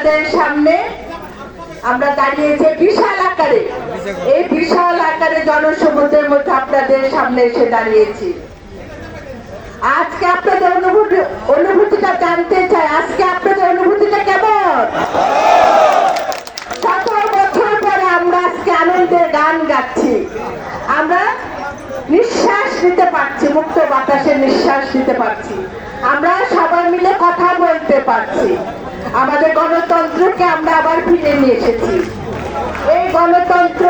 আপনাদের সামনে আমরা দাঁড়িয়েছি বিশাল আকারে, এই বিশাল আকারে জনসমুদ্রের মধ্যে আপনাদের সামনে এসে দাঁড়িয়েছি। আজকে আপনাদের অনুভূতি, অনুভূতিটা জানতে চাই। আজকে আপনাদের অনুভূতিটা কেমন? কত বছর পরে আমরা আজকে আনন্দের গান গাচ্ছি। আমরা নিঃশ্বাস নিতে পারছি, মুক্ত বাতাসে নিঃশ্বাস নিতে পারছি। আমরা সবাই মিলে কথা বলতে পারছি। আমাদের গণতন্ত্রকে আমরা আবার ফিরে নিয়ে এসেছি। এই গণতন্ত্র,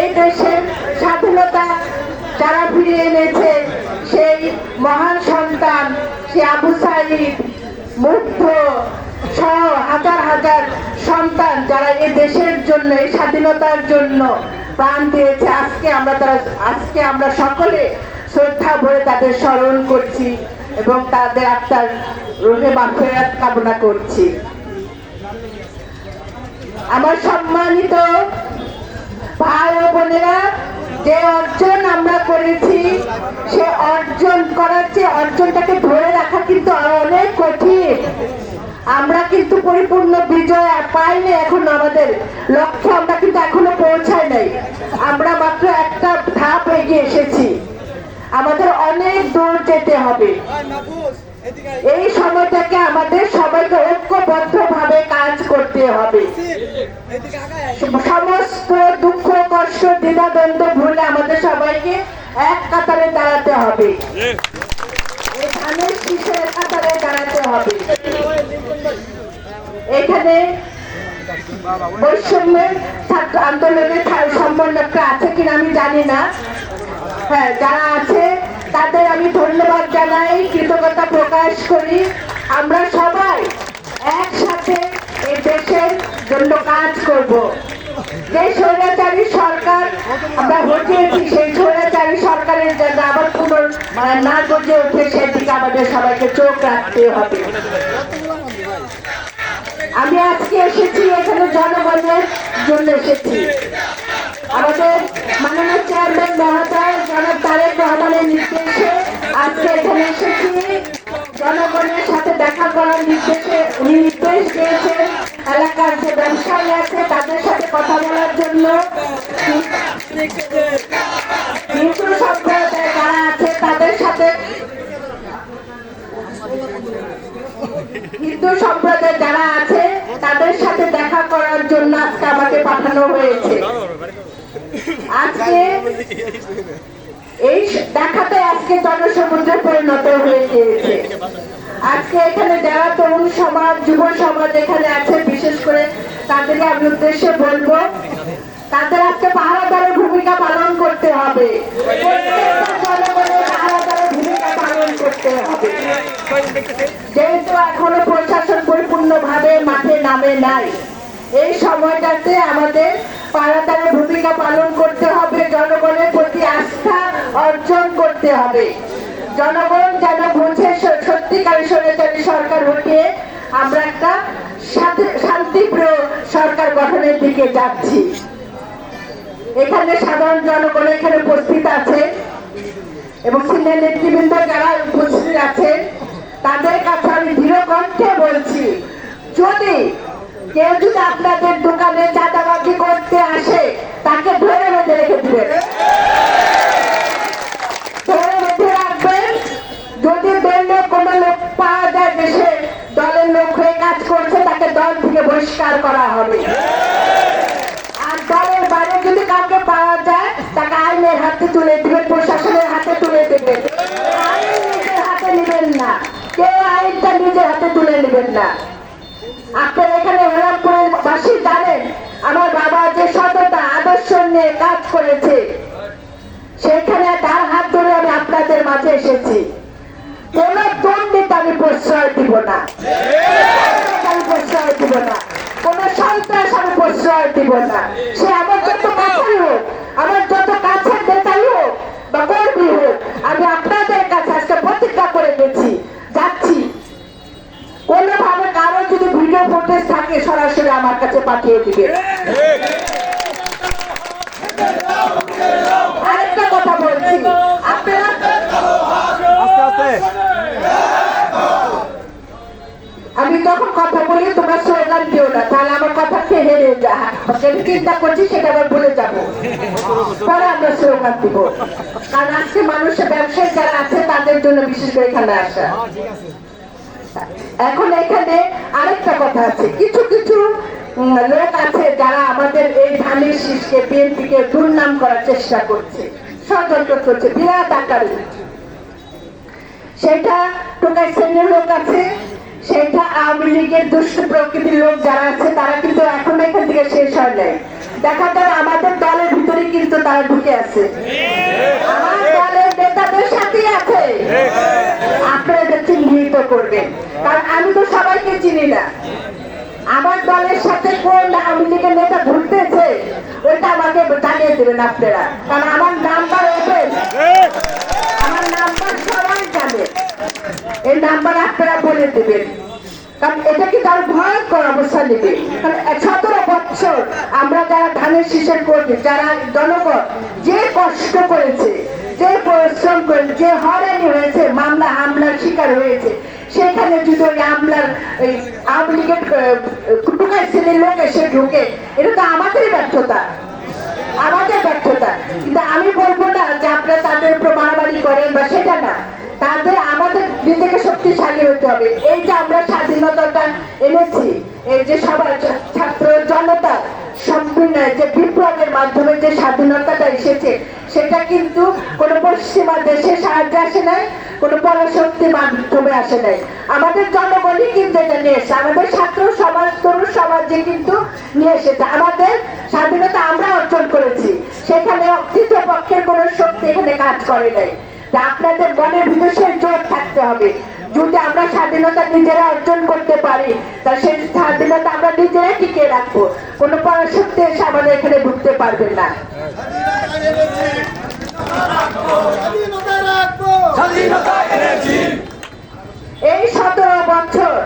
এই দেশের স্বাধীনতা যারা ফিরিয়ে এনেছে, সেই মহান সন্তান, সে আবু সাইদ, মুগ্ধ, সহ হাজার হাজার সন্তান যারা এই দেশের জন্য, এই স্বাধীনতার জন্য প্রাণ দিয়েছে, আজকে আমরা তারা, আজকে আমরা সকলে শ্রদ্ধা ভরে তাদের স্মরণ করছি এবং তাদের আত্মার রোহে মাফেরাত কামনা করছি। আমার সম্মানিত ভাই ও বোনেরা, যে অর্জন আমরা করেছি, সে অর্জন করার চেয়ে অর্জনটাকে ধরে রাখা কিন্তু অনেক কঠিন। আমরা কিন্তু পরিপূর্ণ বিজয় পাইনি এখন আমাদের। লক্ষ্যে আমরা কিন্তু এখনও পৌঁছাই নাই। আমরা মাত্র একটা ধাপ এগিয়ে এসেছি। আমাদের অনেক দূর যেতে হবে। এই সময়টাকে আমাদের সবাইকে ঐক্যবদ্ধ ভাবে কাজ করতে হবে। সমস্ত দুঃখ, কষ্ট দ্বিধাদ্বন্দ্ব ভুলে আমাদের সবাইকে এক কাতারে দাঁড়াতে হবে। দাঁড়াতে হবে। এখানে বৈষম্যের আন্দোলনের আছে কিনা আমি জানি না। হ্যাঁ যারা আছে তাদের আমি ধন্যবাদ জানাই, কৃতজ্ঞতা প্রকাশ করি। আমরা সবাই একসাথে এই দেশের জন্য কাজ করব। যে স্বৈরাচারী সরকার আমরা হটিয়েছি সেই স্বৈরাচারী সরকারের জন্য আবার পুনর মানে না গজে ওঠে, সেদিকে আমাদের সবাইকে চোখ রাখতে হবে। আমি আজকে এসেছি, এখানে জনগণের জন্য এসেছি। আমাদের মাননীয় চেয়ারম্যান মহোদয় জনাব তারেক রহমানের নির্দেশে আজকে এখানে এসেছি। জনগণের সাথে দেখা করার নির্দেশে উনি নির্দেশ দিয়েছেন। এলাকার যে ব্যবসায়ী আছে, তাদের সাথে কথা বলার জন্য। হিন্দু সম্প্রদায় যারা আছে, তাদের সাথে হিন্দু সম্প্রদায় যারা আছে, তাদের সাথে দেখা করার জন্য আজকে আমাকে পাঠানো হয়েছে। আজকে এই দেখাতে আজকে জনসমুদ্রে পরিণত হয়ে গিয়েছে। আজকে এখানে যারা তরুণ সমাজ, যুব সমাজ এখানে আছে, বিশেষ করে তাদেরকে আমি উদ্দেশ্যে বলব, তাদের আজকে পাহারাদারের ভূমিকা পালন করতে হবে। পাহারাদারের যেহেতু এখনও প্রশাসন পরিপূর্ণ ভাবে মাঠে নামে নাই, এই সময়টাতে আমাদের পাড়াদারের ভূমিকা পালন করতে হবে। জনগণ যেন বুঝে, স- সত্যিকারের স্বৈরাচারী সরকার হটিয়ে আমরা একটা শান্তি- শান্তিপ্রিয় সরকার গঠনের দিকে যাচ্ছি। এখানে সাধারণ জনগণ এখানে উপস্থিত আছে এবং সিনিয়র নেতৃবৃন্দ যারা উপস্থিত আছেন, তাদের কাছে আমি দৃঢ় কণ্ঠে বলছি, যদি কেউ যদি আপনাদের দোকানে হবে আর দলের বাইরে যদি কাউকে পাওয়া যায়, তাকে আইনের হাতে তুলে দিবেন, প্রশাসনের হাতে তুলে দিবেন। হাতে নেবেন না। কেউ আইনটা নিজের হাতে তুলে নেবেন না। আপনারা এখানে জানেন, আমার বাবা যে সততা, আদর্শ নিয়ে কাজ করেছে, সেখানে তার হাত ধরে আমি আপনাদের মাঝে এসেছি। কোন দণ্ডিত আমি প্রশ্রয় দিব না। আমি প্রশ্রয় দিব না। প্রশ্রয় দিব না। সে আমার যত কাছেই হোক আমার যত কাছের নেতাই হোক বা কর্মী হোক আমি আপনাদের কাছে আজকে প্রতিজ্ঞা করে গেছি যাচ্ছি। কোনোভাবে কারও যদি ভিডিও ফুটেজ থাকে সরাসরি আমার কাছে পাঠিয়ে দিবে। আরেকটা কথা বলছি আপনারা আমি যখন কথা বলি তোমরা স্লোগান দিও না যেটা চিন্তা করছি সেটা আবার যাব। পরে আমরা দিব। কারণ আজকে মানুষের ব্যবসায়ী যারা আছে, তাদের জন্য বিশেষ করে এখানে আসা। এখন এখানে আরেকটা কথা আছে। কিছু কিছু লোক আছে যারা আমাদের এই ধানের শীষকে, বিএনপিকে দুর্নাম করার চেষ্টা করছে। ষড়যন্ত্র করছে। বিরাট আকারে। সেটা টোকাই শ্রেণির লোক আছে। সেটা আওয়ামী লীগের দুষ্ট প্রকৃতির লোক যারা আছে, তারা কিন্তু এখন এখান থেকে শেষ হয় নাই। দেখা যায় আমাদের দলের ভিতরে কিন্তু তারা ঢুকে আছে। আমার দলের আছে। আপনারা আমি তো সবাইকে চিনি না। আমার দলের সাথে কোন আওয়ামী লীগের নেতা ঘুরতেছে আমাকে দেবেন আপনারা। কারণ আমার নাম্বার ওপেন আমার নাম্বার সবাই জানে এই নাম্বার আপনারা বলে দেবেন। কারণ তার ভয়ঙ্কর অবস্থা নেবে? সতেরো বছর আমরা যারা ধানের শীষের যারা জনগণ যে কষ্ট করেছে, যে পরিশ্রম করেছে, যে হয়েছে, মামলা হামলার শিকার হয়েছে, সেখানে যদি ওই আমলার আওয়ামী লীগের শ্রেণির লোক এসে ঢুকে, এটা তো আমাদেরই ব্যর্থতা। আমাদের ব্যর্থতা। কিন্তু আমি বলব না যে আপনারা তাদের উপর মারামারি করেন বা সেটা না। তাদের আমাদের নিজেকে শক্তিশালী হতে হবে। এই যে আমরা স্বাধীনতাটা এনেছি, এই যে সবার ছাত্র জনতা সম্পূর্ণ যে বিপ্লবের মাধ্যমে যে স্বাধীনতাটা এসেছে, সেটা কিন্তু কোন পশ্চিমা দেশের সাহায্যে আসে নাই, কোন পরাশক্তির মাধ্যমে আসে নাই। আমাদের জনগণই কিন্তু এটা নিয়ে এসেছে। আমাদের ছাত্র সমাজ, তরুণ সমাজে কিন্তু নিয়ে এসেছে। আমাদের স্বাধীনতা আমরা অর্জন করেছি। সেখানে তৃতীয় পক্ষের কোন শক্তি এখানে কাজ করে নাই। তা আপনাদের মনের ভিতরে জোর থাকতে হবে। যদি আমরা স্বাধীনতা নিজেরা অর্জন করতে পারি, তা সেই স্বাধীনতা আমরা নিজেরা টিকে রাখব। কোন পরাশক্তি এসে আমাদের এখানে ঢুকতে পারবে না। এই সতেরো বছর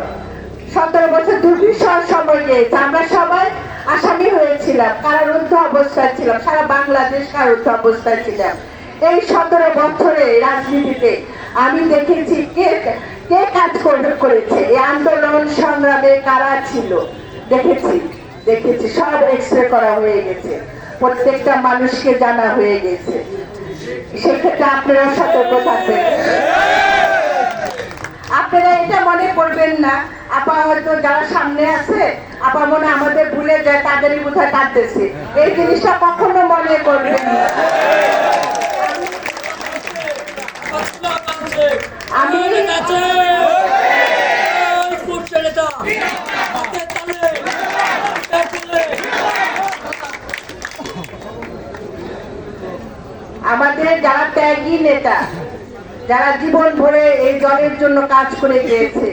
সতেরো বছর দুর্বিষহ সময় আমরা সবাই আসামি হয়েছিলাম, কারারুদ্ধ অবস্থায় ছিলাম, সারা বাংলাদেশ কারারুদ্ধ অবস্থায় ছিলাম। এই সতেরো বছরে রাজনীতিতে আমি দেখেছি কে কে কাজ করে- করেছে। এই আন্দোলন সংগ্রামে কারা ছিল? দেখেছি দেখেছি। সব এক্সরে করা হয়ে গেছে। প্রত্যেকটা মানুষকে জানা হয়ে গেছে। সেক্ষেত্রে আপনারা সতর্ক থাকবেন। আপনারা এটা মনে করবেন না। আপা হয়তো যারা সামনে আছে, আপা মনে আমাদের ভুলে যায়, তাদেরই কোথায় কাঁদতেছে। এই জিনিসটা কখনো মনে করবেন না। আমাদের যারা ত্যাগী নেতা যারা জীবন ভরে এই দলের জন্য কাজ করে গিয়েছে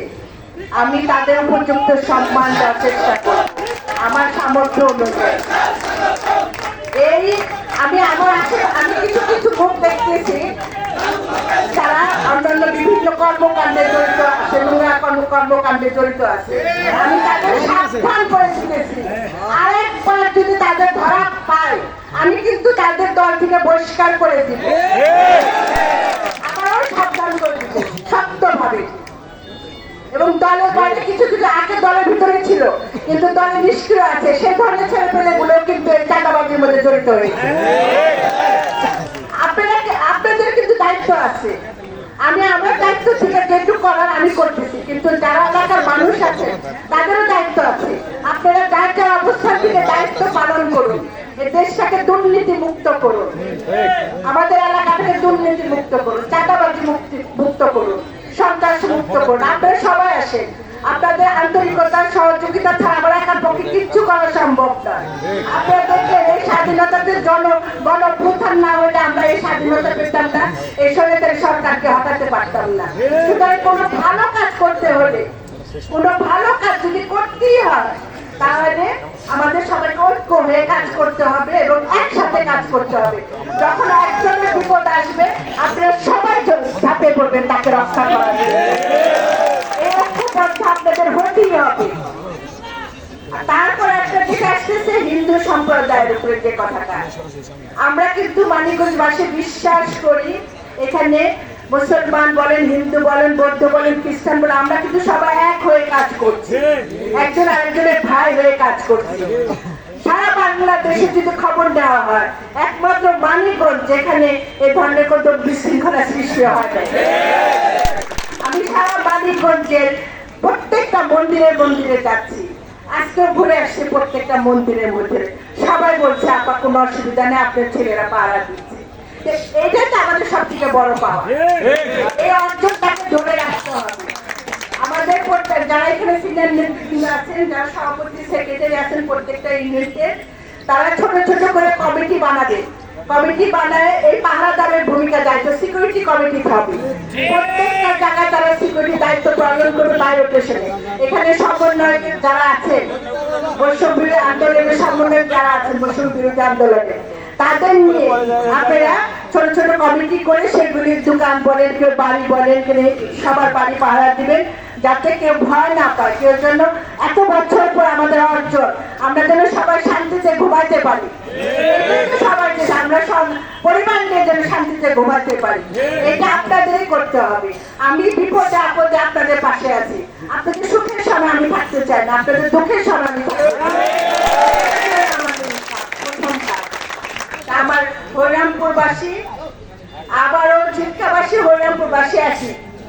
আমি তাদের উপযুক্ত সম্মান দেওয়ার চেষ্টা করি আমার সামর্থ্য অনুযায়ী। এই আমি আমার আমি কিছু কিছু মুখ দেখতেছি তারা অন্যান্য বিভিন্ন কর্মকাণ্ডে জড়িত আছে নোংরা কর্ম কর্মকাণ্ডে জড়িত আছে। আমি তাদের সাবধান করে দিতেছি আরেকবার যদি তাদের ধরা পায় আমি কিন্তু তাদের দল থেকে বহিষ্কার করে দিব আমারও সাবধান করে দিতে শক্তভাবে। এবং দলের বাইরে কিছু কিছু আগে দলের ভিতরে ছিল, কিন্তু দলে নিষ্ক্রিয় আছে। সে ধরনের ছেলে পেলে গুলো কিন্তু এই চাঁদাবাজির মধ্যে জড়িত হয়েছে। আপনারা আপনাদের কিন্তু দায়িত্ব আছে। আমি, আমার দায়িত্ব থেকে যেটুকু করার আমি করতেছি, কিন্তু যারা এলাকার মানুষ আছে, তাদেরও দায়িত্ব আছে। আপনারা যার যার অবস্থান থেকে দায়িত্ব পালন করুন। দেশটাকে দুর্নীতি মুক্ত করুন। আমাদের এলাকা থেকে দুর্নীতি মুক্ত করুন, চাঁদাবাজি মুক্তি, মুক্ত করুন, সন্ত্রাস মুক্ত করুন। আপনারা সবাই আসেন। আপনাদের আন্তরিকতা সহযোগিতা ছাড়া আমার একার পক্ষে কিচ্ছু করা সম্ভব এই স্বাধীনতাতে জন গণভ্যুত্থান না হলে আমরা এই স্বাধীনতা পেতাম না। এই সরকারি সরকারকে হটাতে পারতাম না। সুতরাং কোনো ভালো কাজ করতে হলে, কোনো ভালো কাজ যদি করতেই হয় তাহলে আমাদের সবাইকে ঐক্য কাজ করতে হবে এবং একসাথে কাজ করতে হবে। যখন একজনের বিপদ আসবে, আপনারা সবাই ঝাঁপিয়ে পড়বেন, তাকে রক্ষা করার আপনাদের হতেই হবে। তারপর একটা দিকে আসতেছে, হিন্দু সম্প্রদায়ের উপরে যে কথাটা। আমরা কিন্তু মানিকগঞ্জবাসী বিশ্বাস করি, এখানে মুসলমান বলেন, হিন্দু বলেন, বৌদ্ধ বলেন, খ্রিস্টান বলেন, আমরা কিন্তু সবাই এক হয়ে কাজ করছি। একজন আরেকজনের ভাই হয়ে কাজ করছে। সারা বাংলাদেশে যদি খবর দেওয়া হয় একমাত্র মানিকগঞ্জ যেখানে এই ধরনের কোনো বিশৃঙ্খলা সৃষ্টি হয় না আমি সারা মানিকগঞ্জের প্রত্যেকটা মন্দিরে মন্দিরে যাচ্ছি। আজকে ঘুরে আসছে প্রত্যেকটা মন্দিরের মধ্যে। সবাই বলছে আপা কোনো অসুবিধা নেই আপনার ছেলেরা পাড়া দিচ্ছে। এটাই তো আমাদের সব থেকে বড় পাওয়া। এই অঞ্চলটাকে ধরে রাখতে হবে। আমাদের প্রত্যেক যারা এখানে সিনিয়র নেতৃত্ব আছেন, যারা সভাপতি সেক্রেটারি আছেন প্রত্যেকটা ইউনিটের তারা ছোট ছোট করে কমিটি বানাবে। কমিটি বানায় এই পাহারাদারের ভূমিকা দায়িত্ব। সিকিউরিটি কমিটি হবে প্রত্যেকটা জায়গায় তারা সিকিউরিটি দায়িত্ব পালন করবে বাইরে স্টেশনে এখানে সমন্বয় যারা আছেন বৈষম্য বিরোধী আন্দোলনের সমন্বয় যারা আছেন বৈষম্য বিরোধী আন্দোলনে, তাদের নিয়ে আপনারা ছোট ছোট কমিটি করে সেগুলির দোকান বলেন, কেউ বাড়ি বলেন, কেউ সবার বাড়ি পাহারা দিবেন। যাতে কেউ ভয় না পায়, কেউ জন্য এত বছর পর আমাদের অর্জন, আমরা যেন সবাই শান্তিতে ঘুমাতে পারি। সবাই আমরা পরিবার নিয়ে যেন শান্তিতে ঘুমাতে পারি। এটা আপনাদেরই করতে হবে। আমি বিপদে আপদে আপনাদের পাশে আছি। আপনাদের সুখের সময় আমি থাকতে চাই না, আপনাদের দুঃখের সময় আমি থাকতে। আমার হরিরামপুরবাসী, আবারও চিৎকাবাসী হরিরামপুরবাসী আছি।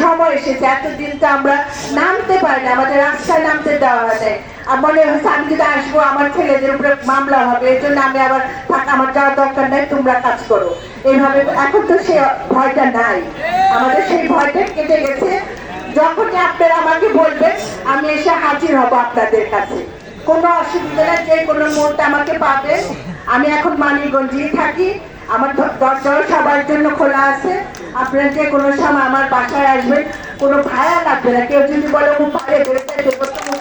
সময় এসেছে। এতদিন তো আমরা নামতে পারি না আমাদের রাস্তায় নামতে দেওয়া হয় মনে হচ্ছে আমি যদি আসব, আমার ছেলেদের উপরে মামলা হবে, এই জন্য আমি আবার আমার যাওয়ার দরকার নাই, তোমরা কাজ করো। এইভাবে এখন তো সে ভয়টা নাই। আমাদের সেই ভয়টা কেটে গেছে। যখনই আপনারা আমাকে বলবেন, আমি এসে হাজির হব আপনাদের কাছে। কোনো অসুবিধা নেই, যে কোনো মুহূর্তে আমাকে পাবে। আমি এখন মানিকগঞ্জেই থাকি। আমার দরজাও সবার জন্য খোলা আছে। আপনারা যে কোনো সময় আমার বাসায় আসবেন কোনো ভাড়া লাগবে না। কেউ যদি বলে বেরোতে দেবো তো কোনো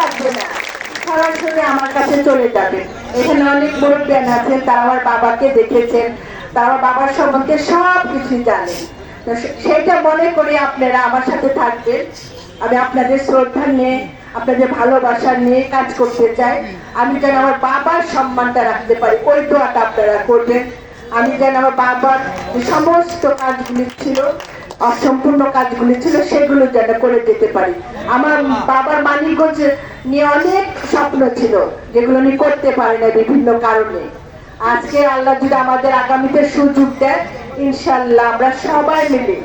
লাগবে না। আমার কাছে চলে যাবে। এখানে আছেন আমার বাবাকে বাবার সব জানেন। মনে করে আপনারা আমার সাথে থাকবেন। আমি শ্রদ্ধা নিয়ে, আপনাদের ভালোবাসা নিয়ে কাজ করতে চাই। আমি যেন আমার বাবার সম্মানটা রাখতে পারি। ওই দোয়াটা আপনারা করবেন। আমি যেন আমার বাবার সমস্ত কাজগুলি ছিল, অসম্পূর্ণ কাজগুলি ছিল, সেগুলো যেন করে যেতে পারি। আমার বাবার মানিকগঞ্জ নিয়ে অনেক স্বপ্ন ছিল, যেগুলো নিয়ে করতে পারে না বিভিন্ন কারণে। আজকে আল্লাহ যদি আমাদের আগামীতে সুযোগ দেয় ইনশাল্লাহ আমরা সবাই মিলে